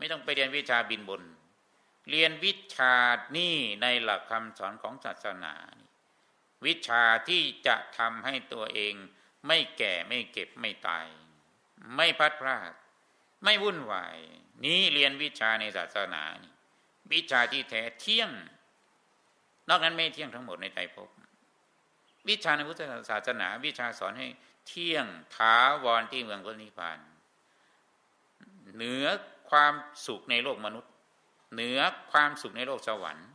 ไม่ต้องไปเรียนวิชาบินบน เรียนวิชานี่ในหลักคำสอนของศาสนา วิชาที่จะทำให้ตัวเองไม่แก่ไม่เก็บไม่ตาย ไม่พัดพลาด ไม่วุ่นวาย นี้เรียนวิชาในศาสนานี่วิชาที่แท้เที่ยง นอกนั้นไม่เที่ยงทั้งหมดในใจพบ วิชาในพุทธศาสนา วิชาสอนให้เที่ยงถาวรที่เมืองพระนิพพาน เหนือ ความสุขในโลกมนุษย์ เหนือความสุขในโลกสวรรค์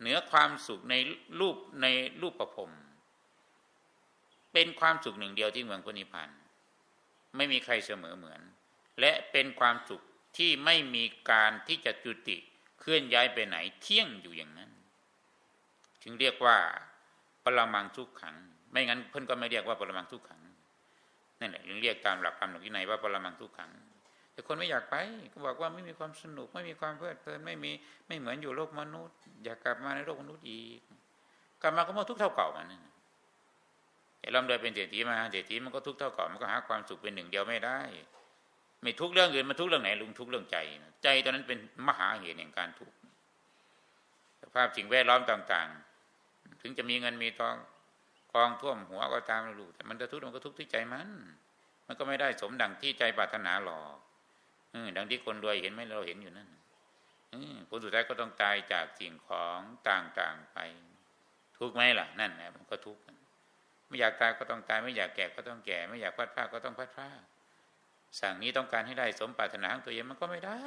เหนือความสุขในรูปในรูปประพรมเป็นความสุขหนึ่งเดียวที่เมืองพระนิพพานไม่มีใครเสมอเหมือน และเป็นความสุขที่ไม่มีการที่จะจุติเคลื่อนย้ายไปไหนเที่ยงอยู่อย่างนั้น จึงเรียกว่าปรมังทุกขัง ไม่งั้นเพื่อนก็ไม่เรียกว่าปรมังทุกขังนั่นแหละเรียกตามหลักธรรมหลักที่ไหนว่าปรมังทุกขัง แต่คนไม่อยากไปก็บอกว่าไม่มีความสนุก ไม่มีความเพลิดเพลินไม่มีไม่เหมือนอยู่โลกมนุษย์ อยากกลับมาในโลกมนุษย์อีกกลับมาก็มาทุกข์เท่าเก่ามันไอ้ลำเดินเป็นเศรษฐีมาเศรษฐีมันก็ทุกข์เท่าเก่ามันก็หาความสุขเป็นหนึ่งเดียวไม่ได้ ไม่ทุกเรื่องอื่นมันทุกเรื่องไหนลุงทุกเรื่องใจใจตอนนั้นเป็นมหาเหตุแห่งการทุกข์สภาพสิ่งแวดล้อมต่าง ๆ ถึงจะมีเงินมีทองกองท่วมหัวก็ตามลูกแต่มันจะทุกข์มันก็ทุกข์ที่ใจมัน มันก็ไม่ได้สมดังที่ใจปรารถนาหรอกเออ ดังที่คนรวยเห็นไหมเราเห็นอยู่นั่นเออผลสุดท้ายก็ต้องตายจากสิ่งของต่างๆไป ทุกไหมล่ะ นั่นนะมันก็ทุกไม่อยากตายก็ต้องตายไม่อยากแก่ก็ต้องแก่ ไม่อยากพัดพลาก็ต้องพัดพลาสั่งนี้ต้องการให้ได้สมปรารถนาของตัวเองมันก็ไม่ได้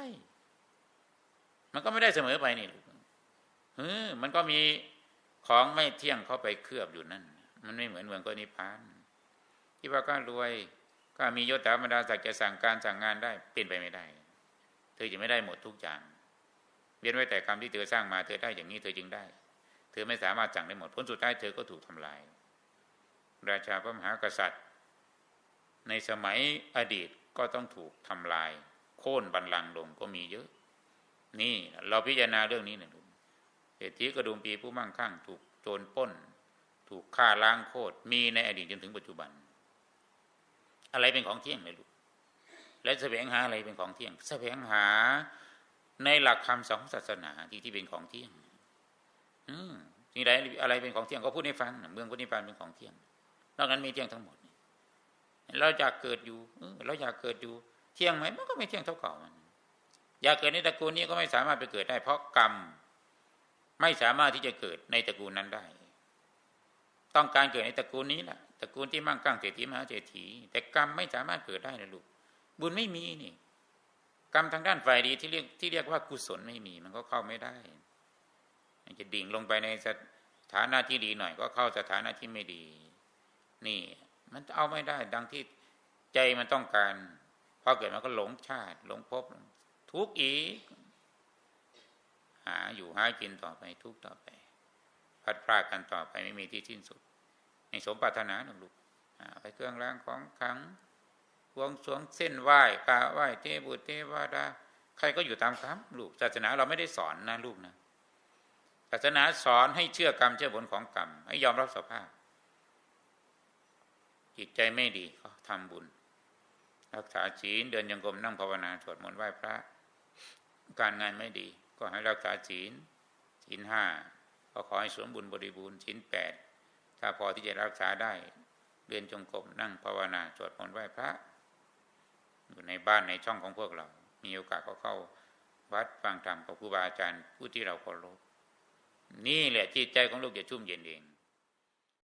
มันก็ไม่ได้เสมอไปนี่ลูกเออมันก็มีของไม่เที่ยงเข้าไปเคลือบอยู่นั่น มันไม่เหมือนเมืองก็นิพพานที่ว่าก็รวย ก็มียศถาบรรดาศักดิ์จะสั่งการสั่งงานได้เป็นไปไม่ได้ เธอจะไม่ได้หมดทุกอย่างเวียนไว้แต่กรรมที่เธอสร้างมาเธอได้อย่างนี้เธอจึงได้ เธอไม่สามารถสั่งได้หมดผลสุดท้ายเธอก็ถูกทำลาย ราชาพระมหากษัตริย์ ในสมัยอดีตก็ต้องถูกทำลาย โค่นบันลังลงก็มีเยอะ นี่เราพิจารณาเรื่องนี้นะลูกเศรษฐีกระดุมปีผู้มั่งคั่ง ถูกโจรป้น ถูกฆ่าล้างโคตรมีในอดีตจนถึงปัจจุบัน อะไรเป็นของเที่ยงเลยลูกและแสวงหาอะไรเป็นของเที่ยง แสวงหาในหลักคำสอนศาสนาที่ที่เป็นของเที่ยง อืมนี่อะไรอะไรเป็นของเที่ยงก็พูดให้ฟังเมืองพุทธิพานเป็นของเที่ยงนอกนั้นมีเที่ยงทั้งหมดเราอยากเกิดอยู่เราอยากเกิดอยู่ เที่ยงไหมมันก็ไม่เที่ยงเท่าเก่ามัน อยากเกิดในตระกูลนี้ก็ไม่สามารถไปเกิดได้ เพราะกรรมไม่สามารถที่จะเกิดในตระกูลนั้นได้ ต้องการเกิดในตระกูลนี้แหละตระกูลที่มั่งคั่งเศรษฐีมหาเศรษฐีแต่กรรมไม่สามารถเกิดได้นะลูกบุญไม่มีนี่กรรมทางด้านฝ่ายดีที่เรียกที่เรียกว่ากุศลไม่มี มันก็เข้าไม่ได้ มันจะดิ่งลงไปในสถานะที่ดีหน่อย ก็เข้าสถานะที่ไม่ดี นี่ มันเอาไม่ได้ ดังที่ใจมันต้องการพอเกิดมันก็หลงชาติ หลงภพทุกข์อีก หาอยู่หากินต่อไปทุกต่อไป พัดพลาดกันต่อไปไม่มีที่สิ้นสุด ในสมปรารถนาหนึ่งลูกไปเครื่องรางของขังวงสวงเส้นไหว้กาไหว้เทบุตรเทวดาใครก็อยู่ตามคำลูกศาสนาเราไม่ได้สอนนะลูกนะศาสนาสอนให้เชื่อกรรมเชื่อผลของกรรม ให้ยอมรับสภาพ จิตใจไม่ดีก็ทำบุญ รักษาศีลเดินยังกรมนั่งภาวนาสวดมนต์ไหว้พระ การงานไม่ดี ก็ให้รักษาศีลศีลห้า ก็ขอให้สมบุญบริบูรณ์ชิ้นแปดถ้าพอที่จะรักษาได้เดินจงกรมนั่งภาวนาสวดมนต์ไหว้พระ อยู่ในบ้านในช่องของพวกเรา มีโอกาสก็เข้าวัดฟังธรรมกับครูบาอาจารย์ผู้ที่เราเคารพนี่แหละจิตใจของลูกจะชุ่มเย็นเอง